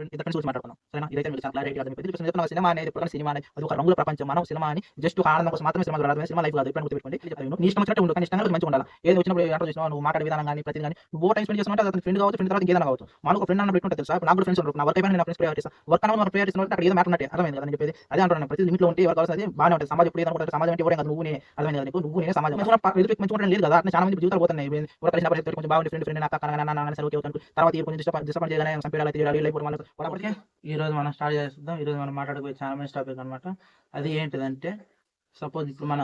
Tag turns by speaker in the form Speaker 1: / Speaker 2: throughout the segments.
Speaker 1: Friend ఇద్దరు గురించి మాట్లాడుకుందాం సరేనా ఇదైతే మీకు క్లారిటీ అర్థమైపోయింది ఇప్పుడు చెప్తున్నా సినిమా అనేది ఎప్పుడు సినిమా అనేది అది ఒక రంగుల ప్రపంచం మనం సినిమా అని జస్ట్ ఆనందం కోసం మాత్రమే సినిమా చూడాలి సినిమా లైఫ్ కాదు ఇప్పుడు గుర్తుపెట్టుకోండి నీ ఇష్టం వచ్చినట్టు ఉండదు కానీ ఇష్టంగా మంచిగా ఉండాలి ఏది వచ్చినప్పుడు ఏంటో చూసినా నువ్వు మాట్లాడే విధానం కానీ ప్రతి కానీ నువ్వు టైం స్పెండ్ చేస్తున్నట్టు అతను ఫ్రెండ్ కావచ్చు ఫ్రెండ్ తర్వాత ఏదైనా కావచ్చు మనకు ఫ్రెండ్ అన్న పెట్టుకుంటే తెలుసా నాకు ఫ్రెండ్స్ ఉంటారు నా వర్క్ అయిపోయిన నేను ఫ్రెండ్స్ చేస్తాను వర్క్ అన్న మన చేసిన అక్కడ ఏదో మ్యాటర్ ఉన్నట్టే అర్థమైంది కదా చెప్పేది అదే అంటున్నాను ప్రతి లిమిట్లో ఉంటే ఎవరు కావాల్సింది బాగానే ఉంటుంది సమాజం ఇప్పుడు ఏదైనా సమాజం అంటే ఎవరైనా కాదు నువ్వు అర్థమైంది కదా నువ్వు నేను సమాజం మంచిగా ఎదురు మంచిగా ఉండడం లేదు కదా అట్లా చాలా మంది జీవితాలు పోతున్నాయి ఎవరు కలిసిన పరిస్థితి కొంచెం బాగుంది ఫ్రెండ్ ఫ్రెండ్ నాకు అక్కడ సరే ఓకే అవుతాను తర్వాత ఈ కొంచెం డిస్టర్బ్ డిస్టర్బ్ చేయగానే సంపేడాలి తీయాలి లేకపోతే వాళ్ళకి
Speaker 2: ఈ రోజు మనం స్టార్ట్ చేద్దాం ఈ రోజు మనం మాట్లాడబోయే చాలా మంచి టాపిక్ అనమాట అది ఏంటిదంటే సపోజ్ ఇప్పుడు మన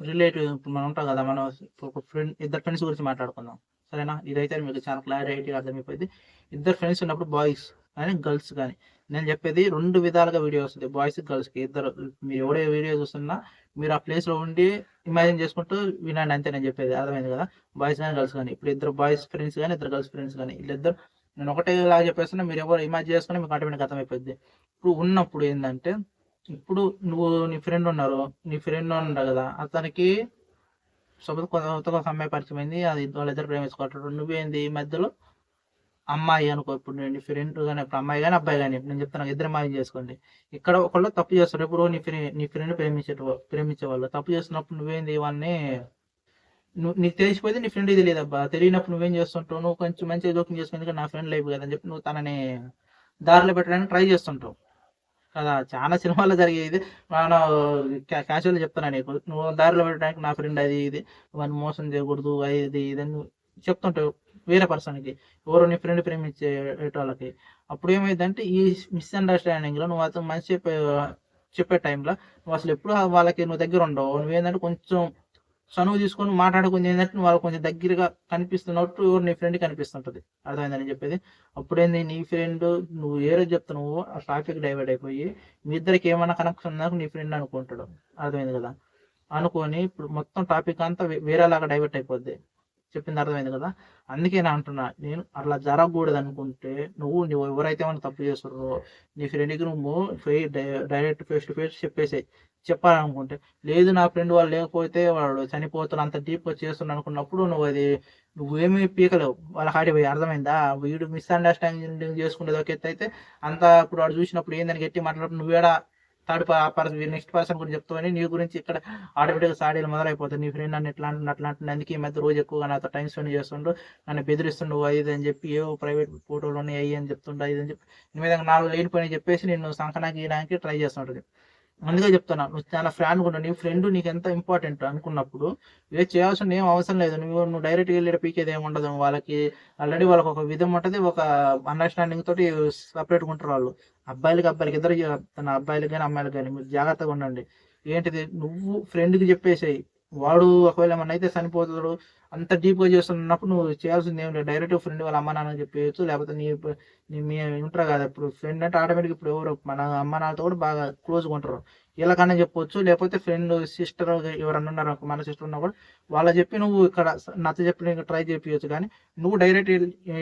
Speaker 2: రిలేటివ్ ఇప్పుడు మనం ఉంటాం కదా మనం ఒక ఫ్రెండ్ ఇద్దరు ఫ్రెండ్స్ గురించి మాట్లాడుకుందాం. సరేనా? ఇదైతే మీకు చాలా క్లారిటీ అర్థమైపోయింది. ఇద్దరు ఫ్రెండ్స్ ఉన్నప్పుడు బాయ్స్ కానీ గర్ల్స్ కానీ. నేను చెప్పేది రెండు విధాలుగా వీడియో వస్తుంది. బాయ్స్ గర్ల్స్కి ఇద్దరు. మీరు ఎవడే వీడియో చూస్తున్నా మీరు ఆ ప్లేస్లో ఉండి ఇమాజిన్ చేసుకుంటూ వినండి. అంతే నేను చెప్పేది. అర్థమైంది కదా? బాయ్స్ కానీ గర్ల్స్ కానీ. ఇప్పుడు ఇద్దరు బాయ్స్ ఫ్రెండ్స్ కానీ ఇద్దరు గర్ల్స్ ఫ్రెండ్స్ కానీ. వీళ్ళిద్దరు నేను ఒకటే ఇలా చెప్పేస్తున్నా మీరు ఎవరు ఇమాజిన్ చేసుకుని మీకు ఆటోమేటిక్ అర్థమైపోద్ది. ఇప్పుడు ఉన్నప్పుడు ఏంటంటే ఇప్పుడు నువ్వు నీ ఫ్రెండ్ ఉన్నారు నీ ఫ్రెండ్ ఉన్నారు కదా అతనికి సపోజ్ కొత్త కొత్తగా ఒక అమ్మాయి పరిచయం అయింది అది వాళ్ళిద్దరు ప్రేమించుకుంటారు నువ్వేంది ఈ మధ్యలో? అమ్మాయి అనుకో ఇప్పుడు నీ ఫ్రెండ్ కానీ ఇప్పుడు అమ్మాయి కానీ అబ్బాయి కానీ నేను చెప్తాను ఇద్దరు అమ్మాయి చేసుకోండి. ఇక్కడ ఒకళ్ళు తప్పు చేస్తారు. ఇప్పుడు నీ ఫ్రెండ్ నీ ఫ్రెండ్ ప్రేమించే ప్రేమించే వాళ్ళు తప్పు చేస్తున్నప్పుడు నువ్వేంది ఇవన్నీ నువ్వు నీకు తెలిసిపోతే నీ ఫ్రెండ్ తెలియదు అబ్బా తెలియనప్పుడు నువ్వేం చేస్తుంటావు? నువ్వు కొంచెం మంచిగా జోక్యం చేసుకుని ఎందుకంటే నా ఫ్రెండ్ లైఫ్ కదా అని చెప్పి నువ్వు తనని దారిలో పెట్టడానికి ట్రై చేస్తుంటావు. కదా చాలా సినిమాల్లో జరిగేది మనం క్యాజువల్ చెప్తాను నీకు. నువ్వు దారిలో పెట్టడానికి నా ఫ్రెండ్ అది ఇది. వాడిని మోసం చేయకూడదు అది ఇది ఇది అని చెప్తుంటావు వేరే పర్సన్కి ఎవరో నీ ఫ్రెండ్ ప్రేమించే వాళ్ళకి అప్పుడు ఏమైందంటే ఈ మిస్అండర్స్టాండింగ్లో నువ్వు అతను మంచి చెప్పే చెప్పే టైంలో నువ్వు అసలు ఎప్పుడు వాళ్ళకి నువ్వు దగ్గర ఉండవు. నువ్వేంటంటే కొంచెం చనువు తీసుకొని మాట్లాడుకుంది ఏంటంటే వాళ్ళు వాళ్ళకి కొంచెం దగ్గరగా కనిపిస్తున్నట్టు నీ ఫ్రెండ్ కనిపిస్తుంటది. అర్థమైందని చెప్పేది? అప్పుడేంది నీ ఫ్రెండ్ నువ్వు ఏ రోజు చెప్తున్నావు ఆ టాపిక్ డైవర్ట్ అయిపోయి మీ ఇద్దరికి ఏమైనా కనెక్షన్ ఉందా నీ ఫ్రెండ్ అనుకుంటాడు. అర్థమైంది కదా? అనుకొని ఇప్పుడు మొత్తం టాపిక్ అంతా వేరేలాగా డైవర్ట్ అయిపోద్ది. చెప్పింది అర్థమైంది కదా? అందుకే నేను అంటున్నా నేను అట్లా జరగకూడదు అనుకుంటే నువ్వు నువ్వు ఎవరైతే ఏమైనా తప్పు చేస్తున్నారో నీ ఫ్రెండ్కి నువ్వు డైరెక్ట్ ఫేస్ టు ఫేస్ చెప్పేసాయి. చెప్పాలనుకుంటే లేదు నా ఫ్రెండ్ వాళ్ళు లేకపోతే వాడు చనిపోతున్న అంత డీప్గా చేస్తున్నా అనుకున్నప్పుడు నువ్వు అది నువ్వేమీ పీకలేవు. వాళ్ళ హాడి పోయి అర్థమైందా? వీడు మిస్అండర్స్టాండింగ్ చేసుకునేది ఒక ఎత్తు అయితే అంత ఇప్పుడు వాడు చూసినప్పుడు ఏందని గట్టి మాట్లాడినప్పుడు నువ్వేడా థర్డ్ పర్సన్ నెక్స్ట్ పర్సన్ గురించి చెప్తావని నీ గురించి ఇక్కడ ఆటోమేటిక్గా సాడీలు మొదలైపోతుంది నీ ఫ్రెండ్ నన్ను ఎట్లా అంటున్నా అట్లా అంటున్నా అందుకే ఈ మధ్య రోజు ఎక్కువగా నాతో టైం స్పెండ్ చేస్తుండ్రు నన్ను బెదిరిస్తుండు. అది ఇది అని చెప్పి ఏవో ప్రైవేట్ ఫోటోలు ఉన్నాయి అయ్యి అని చెప్తుండే. అది ఇది అని చెప్పి నీ మీద నాలుగు లేనిపోయినాయి పని చెప్పేసి నేను సంకనాకి గీయడానికి ట్రై చేస్తుంటుంది అందుకే చెప్తున్నా నువ్వు చాలా ఫ్యాన్ కూడా నీ ఫ్రెండ్ నీకు ఎంత ఇంపార్టెంట్ అనుకున్నప్పుడు ఏ చేయాల్సిన ఏం అవసరం లేదు. నువ్వు నువ్వు డైరెక్ట్గా వెళ్ళి పీకేది ఏమి ఉండదు. వాళ్ళకి ఆల్రెడీ వాళ్ళకి ఒక విధం ఉంటుంది ఒక అండర్స్టాండింగ్ తోటి సపరేట్గా ఉంటారు వాళ్ళు. అబ్బాయిలకి అబ్బాయిలకి ఇద్దరు తన అబ్బాయిలకి కానీ అమ్మాయిలకి కానీ మీరు జాగ్రత్తగా ఉండండి. ఏంటిది? నువ్వు ఫ్రెండ్కి చెప్పేసేయి. వాడు ఒకవేళ ఏమన్నా అయితే చనిపోతాడు అంత డీప్గా చేస్తున్నప్పుడు నువ్వు చేయాల్సింది ఏం లేదు. డైరెక్ట్ ఫ్రెండ్ వాళ్ళ అమ్మ నాన్న చెప్పేయచ్చు లేకపోతే నీ నీ మీ ఉంటారు కదా ఇప్పుడు ఫ్రెండ్ అంటే ఆటోమేటిక్ ఇప్పుడు ఎవరు మన అమ్మ నాన్నతో కూడా బాగా క్లోజ్గా ఉంటారు. వీళ్ళకన్నా చెప్పొచ్చు లేకపోతే ఫ్రెండ్ సిస్టర్ ఎవరన్నా ఉన్నారు మన సిస్టర్ ఉన్నా కూడా వాళ్ళ చెప్పి నువ్వు ఇక్కడ నచ్చ చెప్పి ట్రై చేపించచ్చు కానీ నువ్వు డైరెక్ట్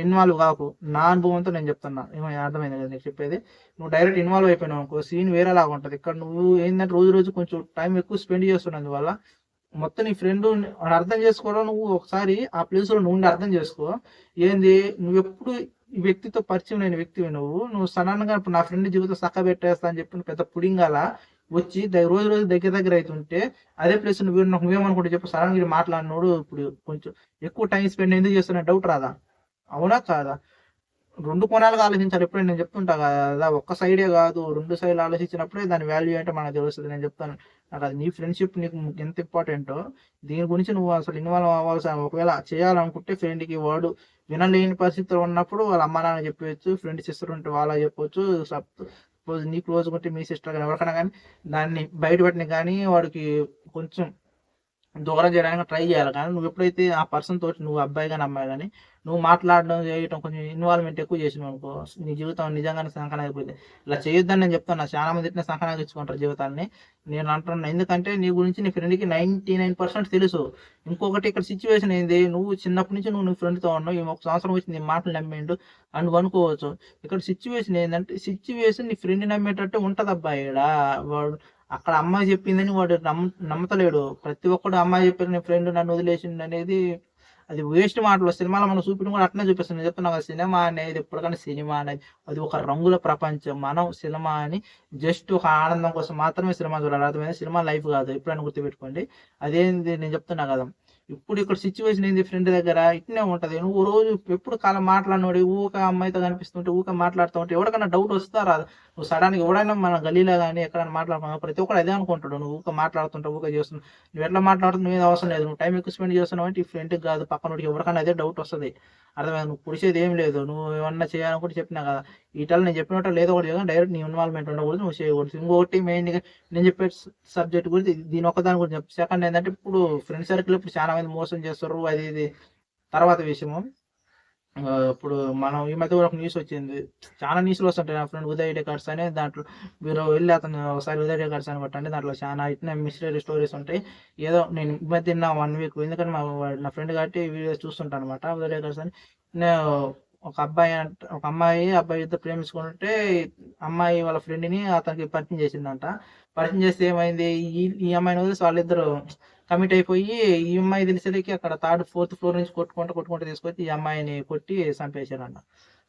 Speaker 2: ఇన్వాల్వ్ కాకు. నా అనుభవంతో నేను చెప్తున్నా. ఏమో అర్థమైంది కదా నీకు చెప్పేది? నువ్వు డైరెక్ట్ ఇన్వాల్వ్ అయిపోయినావు అనుకో సీన్ వేరేలాగా ఉంటుంది. ఇక్కడ నువ్వు ఏంటంటే రోజు రోజు కొంచెం టైం ఎక్కువ స్పెండ్ చేస్తున్నందు వల్ల మొత్తం నీ ఫ్రెండ్ అర్థం చేసుకోవడం నువ్వు ఒకసారి ఆ ప్లేస్లో నువ్వు ఉండి అర్థం చేసుకో. ఏంది? నువ్వు ఎప్పుడు ఈ వ్యక్తితో పరిచయం లేని వ్యక్తివి నువ్వు. నువ్వు సడన్గా ఇప్పుడు నా ఫ్రెండ్ జీవితం సక్క పెట్టేస్తా అని చెప్పి పెద్ద పుడింగాల? వచ్చి రోజు రోజు దగ్గర దగ్గర అవుతుంటే అదే ప్లేస్ నువ్వు నువ్వేమనుకుంటే చెప్పు? సడన్గా మాట్లాడినోడు ఇప్పుడు కొంచెం ఎక్కువ టైం స్పెండ్ ఎందుకు చేస్తున్నా? డౌట్ రాదా? అవునా కాదా? రెండు కోణాలుగా ఆలోచించాలి. ఎప్పుడైనా నేను చెప్తుంటా కదా ఒక్క సైడే కాదు. రెండు సైడ్లు ఆలోచించినప్పుడే దాని వాల్యూ అంటే మనకు తెలుస్తుంది. నేను చెప్తాను. నాకు అది నీ ఫ్రెండ్షిప్ నీకు ఎంత ఇంపార్టెంటో దీని గురించి నువ్వు అసలు ఇన్వాల్వ్ అవ్వాల్సిన ఒకవేళ చేయాలనుకుంటే ఫ్రెండ్కి వాడు వినలేని పరిస్థితులు ఉన్నప్పుడు వాళ్ళ అమ్మ నాన్న చెప్పవచ్చు ఫ్రెండ్ సిస్టర్ ఉంటే వాళ్ళ చెప్పవచ్చు సపోజ్ నీ క్లోజ్ ఉంటే మీ సిస్టర్ కానీ ఎవరికైనా కానీ దాన్ని బయటపెట్టిన కానీ వాడికి కొంచెం దూరం చేయడానికి ట్రై చేయాలి. కానీ నువ్వు ఎప్పుడైతే ఆ పర్సన్ తోటి నువ్వు అబ్బాయి కానీ అమ్మాయి కానీ నువ్వు మాట్లాడడం చేయటం కొంచెం ఇన్వాల్వ్మెంట్ ఎక్కువ చేసినావు అనుకో నీ జీవితం నిజంగానే సంకన అయిపోయింది ఇలా చేయొద్దని నేను చెప్తాను చాలా మంది ఇట్లా సంకనాకి ఇచ్చుకుంటారు జీవితాన్ని నేను అంటున్నాను ఎందుకంటే నీ గురించి నీ ఫ్రెండ్కి నైంటీ నైన్ పర్సెంట్ తెలుసు. ఇంకొకటి ఇక్కడ సిచ్యువేషన్ ఏంది? నువ్వు చిన్నప్పటి నుంచి నువ్వు నీ ఫ్రెండ్తో ఉన్నావు ఒక సంవత్సరం వచ్చి నీ మాటలు నమ్మిండు అని అనుకోవచ్చు. ఇక్కడ సిచ్యువేషన్ ఏంటంటే సిచ్యువేషన్ నీ ఫ్రెండ్ నమ్మేటట్టు ఉంటుంది అబ్బాయి ఈడ. వాడు అక్కడ అమ్మాయి చెప్పిందని వాడు నమ్మ నమ్మతలేడు. ప్రతి ఒక్కడు అమ్మాయి చెప్పారు నీ ఫ్రెండ్ నన్ను వదిలేసిండు అనేది
Speaker 1: అది వేస్ట్ మాటలు సినిమాలో మనం చూపించడం కూడా అట్లనే చూపిస్తుంది నేను చెప్తున్నా కదా సినిమా అనేది ఎప్పటికైనా సినిమా అనేది అది ఒక రంగుల ప్రపంచం. మనం సినిమా అని జస్ట్ ఒక ఆనందం కోసం మాత్రమే సినిమా చూడాలి. అర్థమైంది? సినిమా లైఫ్ కాదు. ఎప్పుడైనా గుర్తుపెట్టుకోండి. అదేంది? నేను చెప్తున్నా కదా. ఇప్పుడు ఇక్కడ సిచ్యువేషన్ ఏంది? ఫ్రెండ్ దగ్గర ఇట్నే ఉంటది. నువ్వు రోజు ఎప్పుడు కాలం మాట్లాడినోడి ఊక అమ్మాయితో కనిపిస్తుంటే ఊక మాట్లాడుతూ ఉంటే ఎవరికైనా డౌట్ వస్తా రాదు నువ్వు సడన్గా ఎవడైనా మన గలీలో కానీ ఎక్కడైనా మాట్లాడుకున్నా ప్రతి ఒక్కరు అదే అనుకుంటాడు. నువ్వు ఊక మాట్లాడుతుంటావు ఊక చేస్తున్నావు నువ్వు ఎట్లా మాట్లాడుతున్నావు మీద అవసరం లేదు. నువ్వు టైం ఎక్కువ స్పెండ్ చేస్తున్నావు అంటే ఈ ఫ్రెండ్కి కాదు పక్కన ఎవరికైనా అదే డౌట్ వస్తుంది. అర్థమైంది? నువ్వు పుడిచేది ఏం లేదు. నువ్వు ఏమన్నా చేయాలనుకుంటే చెప్పినా కదా. ఈటలు నేను చెప్పినట్టు లేదో ఒకటి చేయగా డైరెక్ట్ నీ ఇన్వాల్వ్మెంట్ ఉండకూడదు నువ్వు చేయకూడదు. ఇంకొకటి మెయిన్గా నేను చెప్పే సబ్జెక్ట్ గురించి దీని ఒక్కదాని గురించి సెకండ్ ఏంటంటే ఇప్పుడు ఫ్రెండ్ సర్కిల్ ఇప్పుడు చాలా మంది మోసం చేస్తారు. అది ఇది తర్వాత విషయము. ఇప్పుడు మనం ఈ మధ్య కూడా ఒక న్యూస్ వచ్చింది. చాలా న్యూస్లు వస్తుంటాయి నా ఫ్రెండ్ ఉదయ్ డెకార్డ్స్ అని దాంట్లో మీరు వెళ్ళి అతను ఒకసారి ఉదయ్ రికార్డ్స్ అని పట్టండి. దాంట్లో చాలా ఇట్లా మిస్టరీ స్టోరీస్ ఉంటాయి. ఏదో నేను ఈ మధ్య తిన్నా వన్ వీక్ ఎందుకంటే మా నా ఫ్రెండ్ కాబట్టి వీడియోస్ చూస్తుంటాను అనమాట ఉదయ్ రికార్డ్స్ అని. నేను ఒక అబ్బాయి అంట ఒక అమ్మాయి అబ్బాయి ఇద్దరు ప్రేమించుకుంటే అమ్మాయి వాళ్ళ ఫ్రెండ్ని అతనికి పరిచయం చేసిందంట. పరిచయం చేస్తే ఏమైంది? ఈ ఈ అమ్మాయిని వదిలేసి వాళ్ళిద్దరు కమిట్ అయిపోయి ఈ అమ్మాయి తెలిసేసరికి అక్కడ థర్డ్ ఫోర్త్ ఫ్లోర్ నుంచి కొట్టుకుంటూ కొట్టుకుంటూ తీసుకొచ్చి ఈ అమ్మాయిని కొట్టి చంపేశారన్న.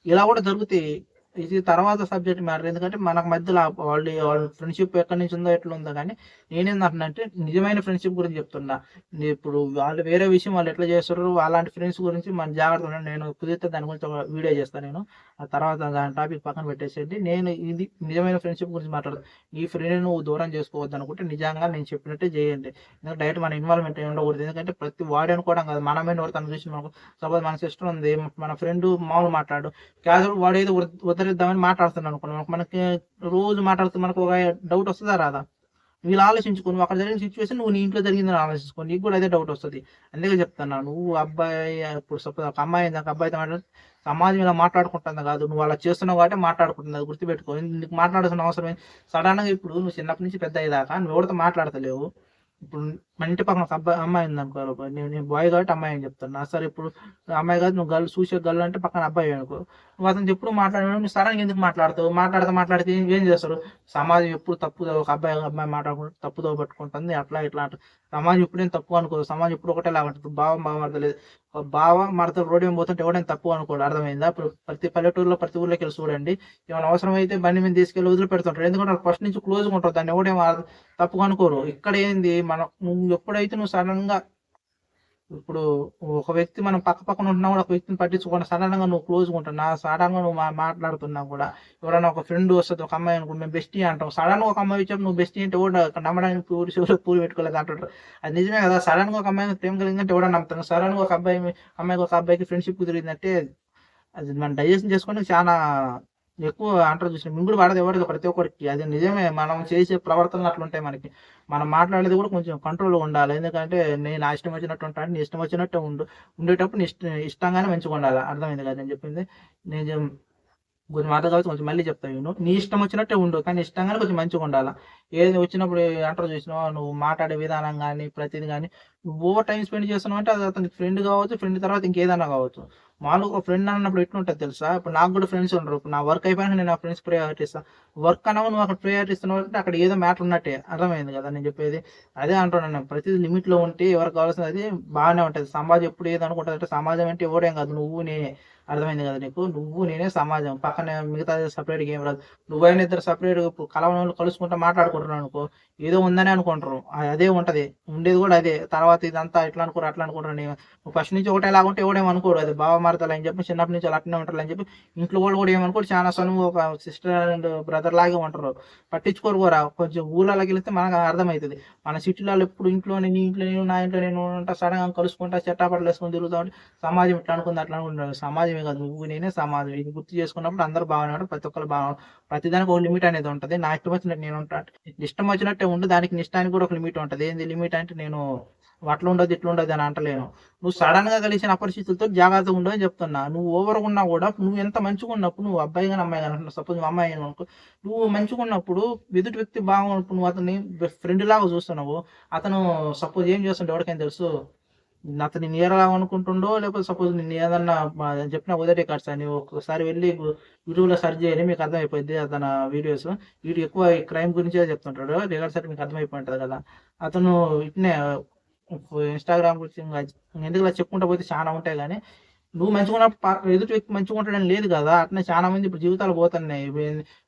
Speaker 1: ఇలా కూడా జరుగుతాయి. ఇది తర్వాత సబ్జెక్ట్ మ్యాటర్. ఎందుకంటే మనకు మధ్యలో వాళ్ళు వాళ్ళ ఫ్రెండ్షిప్ ఎక్కడి నుంచి ఉందో ఎట్లా ఉందో కానీ నేనేందంటున్నానంటే నిజమైన ఫ్రెండ్షిప్ గురించి చెప్తున్నా. ఇప్పుడు వాళ్ళు వేరే విషయం వాళ్ళు ఎట్లా చేస్తారు అలాంటి ఫ్రెండ్స్ గురించి మన జాగ్రత్త నేను కుదిరితే దాని గురించి ఒక వీడియో చేస్తాను నేను. ఆ తర్వాత దాని టాపిక్ పక్కన పెట్టేసేయండి. నేను ఇది నిజమైన ఫ్రెండ్షిప్ గురించి మాట్లాడదు. ఈ ఫ్రెండ్ నువ్వు దూరం చేసుకోవద్దు అనుకుంటే నిజంగా నేను చెప్పినట్టే చేయండి. ఎందుకంటే డైరెక్ట్ మన ఇన్వాల్వ్మెంట్ ఉండకూడదు. ఎందుకంటే ప్రతి వాడు అనుకోవడం కాదు. మనమే నోరు తను చూసి మనకు సపోజ్ మన సిస్టర్ ఉంది మన ఫ్రెండ్ మామూలు మాట్లాడు. క్యాజువల్ వాడు ఏదో ఉద- ఉద్ధరిద్దామని మాట్లాడుతున్నాను అనుకోండి. మనకి రోజు మాట్లాడుతూ మనకు ఒక డౌట్ వస్తుందా రాదా? వీళ్ళు ఆలోచించుకో నువ్వు అక్కడ జరిగిన సిచ్యువేషన్ నువ్వు నీ ఇంట్లో జరిగిందని ఆలోచించుకో నీకు కూడా అదే డౌట్ వస్తుంది. అందుకే చెప్తున్నా నువ్వు అబ్బాయి ఇప్పుడు సపోజ్ ఒక అమ్మాయి నాకు అబ్బాయితో మాట్లాడు సమాజం ఇలా మాట్లాడుకుంటుంది కాదు నువ్వు అలా చేస్తున్నావు కాబట్టి మాట్లాడుకుంటుంది అది గుర్తుపెట్టుకో. నీకు మాట్లాడాల్సిన అవసరం సడన్గా ఇప్పుడు నువ్వు చిన్నప్పటి నుంచి పెద్ద అయ్యేదాకా నువ్వు ఎవరితో మాట్లాడతలేవు. ఇప్పుడు మన ఇంటి పక్కన ఒక అబ్బాయి అమ్మాయి ఉంది అనుకో నేను నేను బాయ్ కాబట్టి అమ్మాయి అని చెప్తాను. నా సరే ఇప్పుడు అమ్మాయి కాదు నువ్వు గర్ల్ చూసే గర్ల్ అంటే పక్కన అబ్బాయి అనుకో. నువ్వు అతను ఎప్పుడు మాట్లాడాడు నువ్వు సరైన ఎందుకు మాట్లాడతావు? మాట్లాడితే మాట్లాడితే ఏం- చేస్తారు? సమాజం ఎప్పుడు తప్పు ఒక అబ్బాయి అమ్మాయి మాట్లాడుకుంటే తప్పుదో పట్టుకుంటుంది. అట్లా ఇట్లా అంట. సమాజం ఎప్పుడేం తప్పు అనుకో సమాజం ఎప్పుడు ఒకటే లాగా ఉంటుంది. భావం భావం అర్థలేదు బావ మడత రోడ్ ఏం పోతుంటే ఎవడైనా తప్పు అనుకోడు. అర్థమైందా? ఇప్పుడు ప్రతి పల్లెటూరులో ప్రతి ఊర్లోకి వెళ్ళి చూడండి. ఏమైనా అవసరం అయితే బండి మీద తీసుకెళ్ళి వదిలిపెడుతుంటారు ఎందుకంటే వాళ్ళు ఫస్ట్ నుంచి క్లోజ్గా ఉంటారు. దాన్ని ఎవడేం అర్థ- తప్పుగా అనుకోరు. ఇక్కడ ఏంది? మనం నువ్వు ఎప్పుడైతే నువ్వు సడన్గా ఇప్పుడు ఒక వ్యక్తి మనం పక్క పక్కన ఉంటున్నా కూడా ఒక వ్యక్తిని పట్టించుకోకుండా సడన్గా నువ్వు క్లోజ్ ఉంటున్నా సడన్గా నువ్వు మా- మాట్లాడుతున్నా కూడా ఎవరైనా ఒక ఫ్రెండ్ వస్తుంది ఒక అమ్మాయి అనుకో మేము బెస్టీ అంటాం. సడన్గా ఒక అమ్మాయి వచ్చాము నువ్వు బెస్టీ అంటే కూడా నమ్మడానికి పూరి చెవులు పూరి పెట్టుకోలేదు అంటుంటారు. అది నిజమే కదా. సడన్గా ఒక అమ్మాయి ప్రేమ కలిగిందంటే ఎవడో నమ్ముతాను సడన్గా ఒక అబ్బాయి అమ్మాయికి ఒక అబ్బాయికి ఫ్రెండ్షిప్ కుదిరిందంటే అది మనం డైజెషన్ చేసుకోవడానికి చాలా ఎక్కువ అంటారు చూసిన మింగుడు పడదు ఎవరు ప్రతి ఒక్కరికి. అది నిజమే మనం చేసే ప్రవర్తనలు అట్లుంటాయి మనకి. మనం మాట్లాడేది కూడా కొంచెం కంట్రోల్ ఉండాలి. ఎందుకంటే నేను నా ఇష్టం వచ్చినట్టు ఉంటాను నీ ఇష్టం వచ్చినట్టు ఉండు. ఉండేటప్పుడు ఇష్ట ఇష్టంగానే మంచిగా ఉండాలి. అర్థమైంది కదా నేను చెప్పింది? నేను కొంచెం అర్థం కాబట్టి కొంచెం మళ్ళీ చెప్తాను నేను నీ ఇష్టం వచ్చినట్టే ఉండు కానీ ఇష్టంగానే కొంచెం మంచిగా ఉండాలి? ఏది వచ్చినప్పుడు అంటారు చూసినావు నువ్వు మాట్లాడే విధానం కానీ ప్రతిది కానీ నువ్వు ఓవర్ టైం స్పెండ్ చేస్తున్నావు అంటే అది అతనికి ఫ్రెండ్ కావచ్చు ఫ్రెండ్ తర్వాత ఇంకేదైనా కావచ్చు. మామూలుగా ఒక ఫ్రెండ్ అన్నప్పుడు ఎట్లుంటుంది తెలుసా? ఇప్పుడు నాకు కూడా ఫ్రెండ్స్ ఉండరు ఇప్పుడు నా వర్క్ అయిపోయినా నేను నా ఫ్రెండ్స్ ప్రయారిటీ ఇస్తాను వర్క్ అనవు నువ్వు అక్కడ ప్రయారిటీ ఇస్తున్నావు అంటే అక్కడ ఏదో మ్యాటర్ ఉన్నట్టే. అర్థమైంది కదా నేను చెప్పేది? అదే అంటున్నాను నేను. ప్రతిదీ లిమిట్లో ఉంటే ఎవరికి కావాల్సింది అది బాగానే ఉంటుంది. సమాజం ఎప్పుడు ఏది అనుకుంటుంది అంటే సమాజం అంటే ఎవడేం కాదు. నువ్వు నేనే. అర్థమైంది కదా నీకు? నువ్వు నేనే సమాజం. పక్కన మిగతా సపరేట్ ఏం రాదు నువ్వైనా ఇద్దరు సపరేట్ కలవని వాళ్ళు కలుసుకుంటా మాట్లాడుకుంటున్నావు అనుకో ఏదో ఉందని అనుకుంటారు. అదే ఉంటది. ఉండేది కూడా అదే. తర్వాత ఇదంతా ఇట్లా అనుకోరు అట్లా అనుకుంటారు నేను ఫస్ట్ నుంచి ఒకటే లాగా ఉంటే అనుకోడు. అది బావ మారతాలు అని చెప్పి చిన్నప్పటి నుంచి వాళ్ళు అట్లనే ఉంటారు అని చెప్పి ఇంట్లో వాళ్ళు కూడా ఏమనుకోరు చాలా సనువు ఒక సిస్టర్ అండ్ బ్రదర్ లాగే ఉంటారు. పట్టించుకోరు కూడా. కొంచెం ఊళ్ళలోకి వెళ్తే మనకు అర్థమవుతుంది. మన సిటీలలో ఎప్పుడు ఇంట్లో నేను ఇంట్లో నేను నా ఇంట్లో నేను ఉంటా సడన్గా కలుసుకుంటా చెట్టాపట్లు వేసుకొని తిరుగుతా ఉంటే సమాజం ఇట్లా అనుకుంది అట్లా అనుకుంటున్నారు సమాజం సమాజమే కాదు. నువ్వు నేనే సమాజం ఇది గుర్తు చేసుకున్నప్పుడు అందరూ బాగానే ఉంటారు ప్రతి ఒక్కరు బాగా ప్రతిదానికి ఒక లిమిట్ అనేది ఉంటుంది. నా ఇష్టం వచ్చినట్టు నేను ఉంటాను ఇష్టం వచ్చినట్టే ఉండు దానికి నిష్టానికి కూడా ఒక లిమిట్ ఉంటుంది. ఏంది లిమిట్ అంటే నేను అట్లా ఉండదు ఇట్లా ఉండదు అని అంటలేను. నువ్వు సడన్గా కలిసిన అపరిస్థితులతో జాగ్రత్తగా ఉండవు అని చెప్తున్నా. నువ్వు ఓవర్ ఉన్నా కూడా నువ్వు ఎంత మంచిగా ఉన్నప్పుడు నువ్వు అబ్బాయి కానీ అమ్మాయి కానీ సపోజ్ నువ్వు అమ్మాయి అనుకో నువ్వు మంచిగా ఉన్నప్పుడు ఎదుటి వ్యక్తి బాగున్నప్పుడు నువ్వు అతన్ని ఫ్రెండ్ లాగా చూస్తున్నావు. అతను సపోజ్ ఏం చేస్తుంటే ఎవరికైనా తెలుసు. అతను నేరలా అనుకుంటుండో లేకపోతే సపోజ్ నేను ఏదన్నా మా- చెప్పిన కాదు సార్ అని ఒకసారి వెళ్ళి యూట్యూబ్లో సెర్చ్ చేయండి మీకు అర్థమైపోయింది అతను వీడియోస్ వీడియో ఎక్కువ క్రైమ్ గురించే చెప్తుంటాడు. రిగార్డ్ సార్ మీకు అర్థమైపోయి ఉంటుంది కదా. అతను ఇట్నే
Speaker 2: ఇన్స్టాగ్రామ్ గురించి ఎందుకు ఇలా చెప్పుకుంటా పోతే చాలా ఉంటాయి కానీ నువ్వు మంచిగా ఎదుటి వ్యక్తి మంచిగా ఉంటాడని లేదు కదా. అట్నే చాలా మంది ఇప్పుడు జీవితాలు పోతున్నాయి.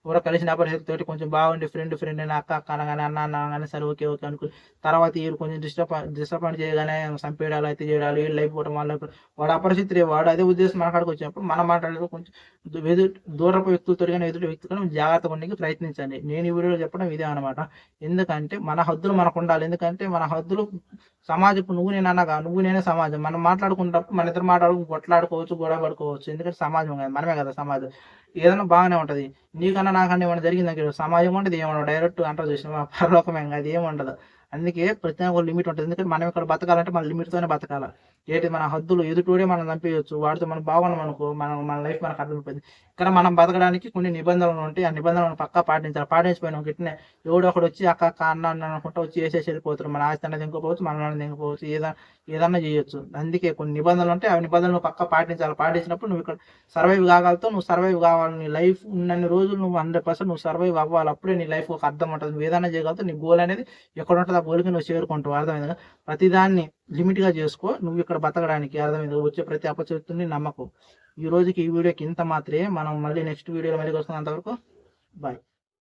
Speaker 2: ఎవరో కలిసిన పరిస్థితి తోటి కొంచెం బాగుండి ఫ్రెండ్ ఫ్రెండ్ అని అక్క అక్క అనగానే అన్న అన్న అనగానే సరే ఓకే ఓకే అనుకుని తర్వాత వీరు కొంచెం డిస్టర్బ్ డిస్టర్బ్ చేయగానే చంపేయడాలు అయితే చేయడాలు వీళ్ళు అయిపోవడం వల్ల వాళ్ళ వాడు అపరిస్థితి వాడు అదే ఉద్దేశం మాట్లాడుకు వచ్చినప్పుడు మనం మాట్లాడేది కొంచెం దూరపు వ్యక్తులతో కానీ ఎదుటి వ్యక్తులు జాగ్రత్తగా ఉండడానికి ప్రయత్నించండి. నేను ఈ వీడియోలో చెప్పడం ఇదే అనమాట ఎందుకంటే మన హద్దులు మనకు ఉండాలి. ఎందుకంటే మన హద్దులు సమాజం ఇప్పుడు నువ్వు నేను అనగా నువ్వు నేనే సమాజం. మనం మాట్లాడుకున్నప్పుడు మన ఇద్దరు మాట్లాడుకు కొట్లాడుకోవచ్చు గొడవ పడుకోవచ్చు. ఎందుకంటే సమాజం కదా మనమే కదా సమాజం. ఏదైనా బాగానే ఉంటది. నీకన్నా నాకన్నా ఏమైనా జరిగింది సమాజం ఉంటుంది ఏమన్నా డైరెక్ట్ అంటారు చూసిన పరలోకమే అది ఏమి ఉండదు. అందుకే ప్రతి ఒక లిమిట్ ఉంటుంది. ఎందుకంటే మనం ఇక్కడ బతకాలంటే మన లిమిట్తోనే తోనే బతకాలి. ఏంటి? మన హద్దులు ఎదుటోడే మనం చంపేయచ్చు వాడితో మనం బాగున్నాం అనుకో మనం మన లైఫ్ మనకు అర్థమైపోయింది. ఇక్కడ మనం బతకడానికి కొన్ని నిబంధనలు ఉంటాయి. ఆ నిబంధనలను పక్కా పాటించాలి. పాటించిపోయినాం గిట్నే ఎవడో ఒకడు వచ్చి అక్క అక్క అన్న అన్న అనుకుంటా వచ్చి వేసేసి వెళ్ళిపోతారు మన ఆస్తి అనేది ఇంకోపోవచ్చు మన అన్నది ఇంకోపోవచ్చు ఏదైనా ఏదన్నా చేయొచ్చు. అందుకే కొన్ని నిబంధనలు ఉంటాయి. ఆ నిబంధనలు పక్కా పాటించాలి. పాటించినప్పుడు నువ్వు ఇక్కడ సర్వైవ్ కాగలతో నువ్వు సర్వైవ్ కావాలి. నీ లైఫ్ ఉన్నన్ని రోజులు నువ్వు హండ్రెడ్ పర్సెంట్ నువ్వు సర్వైవ్ అవ్వాలి. అప్పుడే నీ లైఫ్ ఒక అర్థం ఉంటుంది. నువ్వు ఏదైనా చేయగలతో నీ గోల్ అనేది ఎక్కడ ఉంటుంది ఆ గోల్కి నువ్వు చేరుకుంటావు. అర్థమైంది? ప్రతిదాన్ని లిమిట్గా చేసుకో. నువ్వు ఇక్కడ బతకడానికి అర్థమైంది? వచ్చే ప్రతి అపచరిని నమ్మకం. ఈ రోజుకి ఈ వీడియోకి ఇంత మాత్రమే. మనం మళ్ళీ నెక్స్ట్ వీడియోలో మళ్ళీ వస్తున్నంతవరకు బాయ్